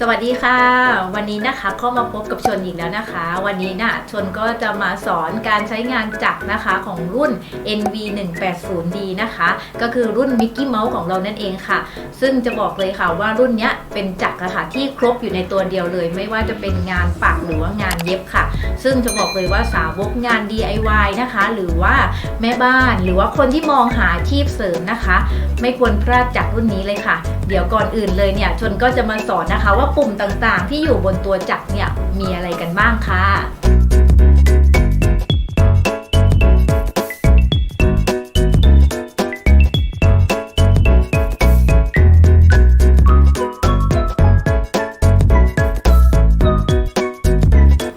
สวัสดีค่ะ วันนี้นะคะก็มาพบกับชนอีกแล้วนะคะ วันนี้นะชนก็จะมาสอนการใช้งานจักรนะคะของรุ่น NV180D นะคะ ก็คือรุ่น Mickey Mouse ของเรานั่นเองค่ะ ซึ่งจะบอกเลยค่ะว่ารุ่นนี้เป็นจักรอะค่ะที่ครบอยู่ในตัวเดียวเลย ไม่ว่าจะเป็นงานปักหรือว่างานเย็บค่ะ ซึ่งจะบอกเลยว่าสาวกงาน DIY นะคะ หรือว่าแม่บ้านหรือว่าคนที่มองหาอาชีพเสริมนะคะ ไม่ควรพลาดจากรุ่นนี้เลยค่ะ เดี๋ยวก่อนอื่นเลยเนี่ยชนก็จะมาสอนนะคะว่าปุ่มต่างๆ ที่อยู่บนตัวจักรเนี่ยมีอะไรกันบ้างค่ะ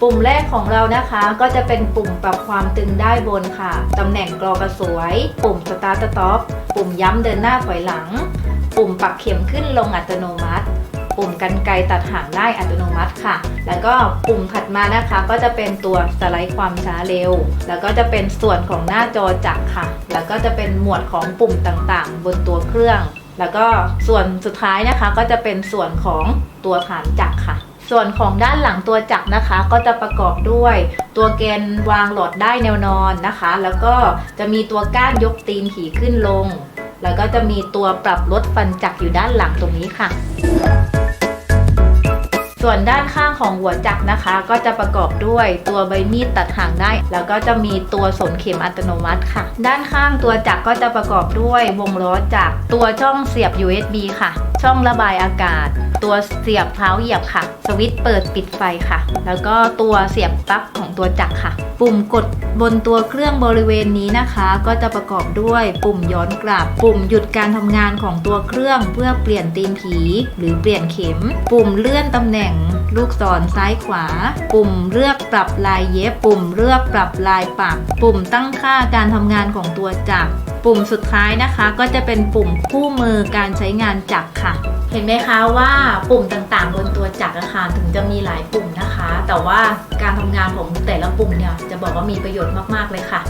ปุ่มแรกของเรานะคะก็จะเป็นปุ่มปรับความตึงได้บนค่ะ ตำแหน่งกรอกระสวย ปุ่มสตาร์ทสต็อปปุ่มย้ำเดินหน้าถอยหลัง ปุ่มปรับเข็มขึ้นลงอัตโนมัติ ปุ่มกันไกตัดหางได้อัตโนมัติค่ะ แล้วก็ปุ่มถัดมานะคะ ก็จะเป็นตัวสไลด์ความช้าเร็ว แล้วก็จะเป็นส่วนของหน้าจอจักรค่ะ แล้วก็จะเป็นหมวดของปุ่มต่างๆ บนตัวเครื่อง แล้วก็ส่วนสุดท้ายนะคะ ก็จะเป็นส่วนของตัวฐานจักรค่ะส่วนของด้านหลังตัวจักรนะคะ ก็จะประกอบด้วยตัวแกนวางหลอดได้แนวนอนนะคะ แล้วก็จะมีตัวก้านยกตีนผีขึ้นลง แล้วก็จะมีตัวปรับลดฟันจักรอยู่ด้านหลังตรงนี้ค่ะ ส่วนด้านข้างของหัวจักรนะคะ ก็จะประกอบด้วยตัวใบมีดตัดหางได้ แล้วก็จะมีตัวสนเข็มอัตโนมัติค่ะ ด้านข้างตัวจักรก็จะประกอบด้วยวงล้อจักรตัวช่องเสียบ USB ค่ะช่องระบายอากาศ ตัวเสียบเท้าเหยียบค่ะ สวิตช์เปิดปิดไฟค่ะ แล้วก็ตัวเสียบปลั๊กของตัวจักรค่ะ ปุ่มกดบนตัวเครื่องบริเวณนี้นะคะ ก็จะประกอบด้วยปุ่มย้อนกลับ ปุ่มหยุดการทำงานของตัวเครื่องเพื่อเปลี่ยนตีนผี หรือเปลี่ยนเข็ม ปุ่มเลื่อนตำแหน่งลูกศรซ้ายขวา ปุ่มเลือกปรับลายเย็บ ปุ่มเลือกปรับลายปักปุ่มตั้งค่าการทำงานของตัวจักร ปุ่มสุดท้ายนะคะก็จะเป็นปุ่มคู่มือการใช้งานจักรค่ะ เห็นไหมคะว่าปุ่มต่างๆ บนตัวจักรอะค่ะถึงจะมีหลายปุ่มนะคะ แต่ว่าการทำงานของแต่ละปุ่มเนี่ยจะบอกว่ามีประโยชน์มากๆเลยค่ะ